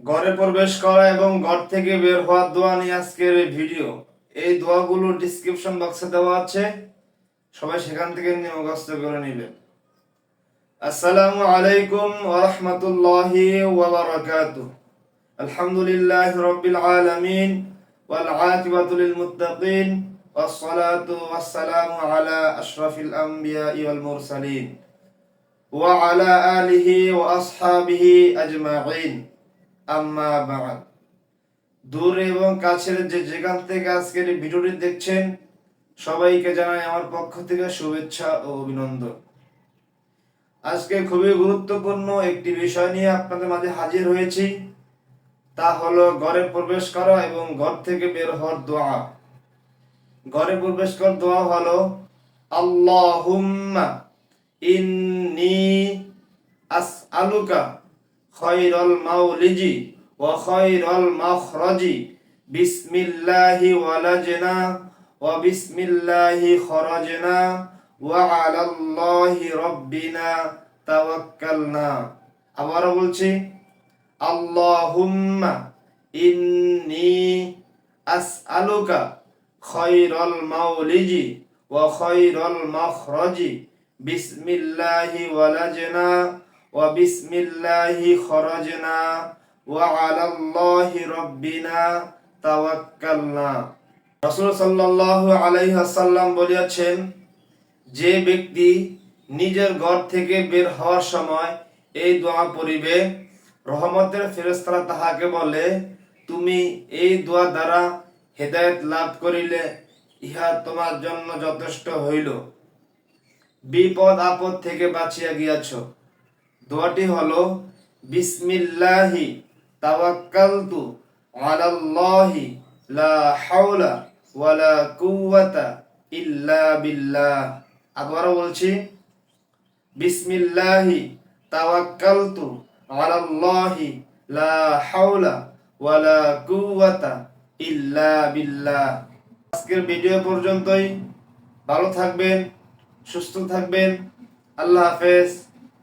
ঘরে প্রবেশ করা এবং ঘর থেকে বের হওয়ার দোয়া নিয়ে আজকের এই ভিডিও এই দোয়াগুলো ডিসক্রিপশন বক্সে দেওয়া আছে সবাই সেখান থেকে নিয়ে মুখস্থ করে নেবেন আসসালামু আলাইকুম ওয়া রাহমাতুল্লাহি ওয়া বারাকাতুহু আলহামদুলিল্লাহি রাব্বিল আলামিন ওয়াল আকিবাতু লিল মুত্তাকিন والصلاة والسلام على أشرف الأنبياء والمرسلين وعلى آله وأصحابه أجمعين আম্মা দূর এবং কাছের যে যেখান থেকে আজকের এই ভিডিওটি দেখছেন, সবাইকে জানাই আমার পক্ষ থেকে শুভেচ্ছা ও অভিনন্দন। আজকে খুবই গুরুত্বপূর্ণ একটি বিষয় নিয়ে আপনাদের মাঝে হাজির হয়েছি, তা হলো ঘরে প্রবেশ করা এবং ঘর থেকে বের হওয়ার দোয়া। ঘরে প্রবেশ করার দোয়া হলো, আল্লাহুম্মা ইন্নি আসআলুকা খৈরল মাউলিজি ও খৈরল মখরজি। বিসমিল্লাহি ওয়ালাজনা ও বিসমিল্লাহি খরজনা ওয়া আলাল্লাহি রব্বিনা তাওয়াক্কালনা। আবারও বলছি, আল্লাহুম্মা ইন্নি আসআলুকা খৈরল মাউলিজি ও খৈরল মখরজি। বিসমিল্লাহি ওয়ালাজনা وبسم الله خرجنا وعلى الله ربنا توكلنا রাসূল সাল্লাল্লাহু আলাইহি ওয়াসাল্লাম বলেছেন যে ব্যক্তি নিজের ঘর থেকে বের হওয়ার সময় এই দোয়া পড়িবে রহমতের ফেরেশতারা তাহাকে বলে তুমি এই দোয়া দ্বারা হেদায়েত লাভ করিলে ইহা তোমার জন্য যথেষ্ট হইল বিপদ আপদ থেকে বাঁচিয়া গিয়াছো দোয়াটি হলো, বিসমিল্লাহি তাওয়াক্কালতু আলাল্লাহি লা হাওলা ওয়ালা কুওয়াতা ইল্লা বিল্লাহ। আবারও বলছি, বিসমিল্লাহি তাওয়াক্কালতু আলাল্লাহি লা হাওলা ওয়ালা কুওয়াতা ইল্লা বিল্লাহ। আজকের ভিডিও পর্যন্তই। ভালো থাকবেন, সুস্থ থাকবেন। আল্লাহ হাফেজ।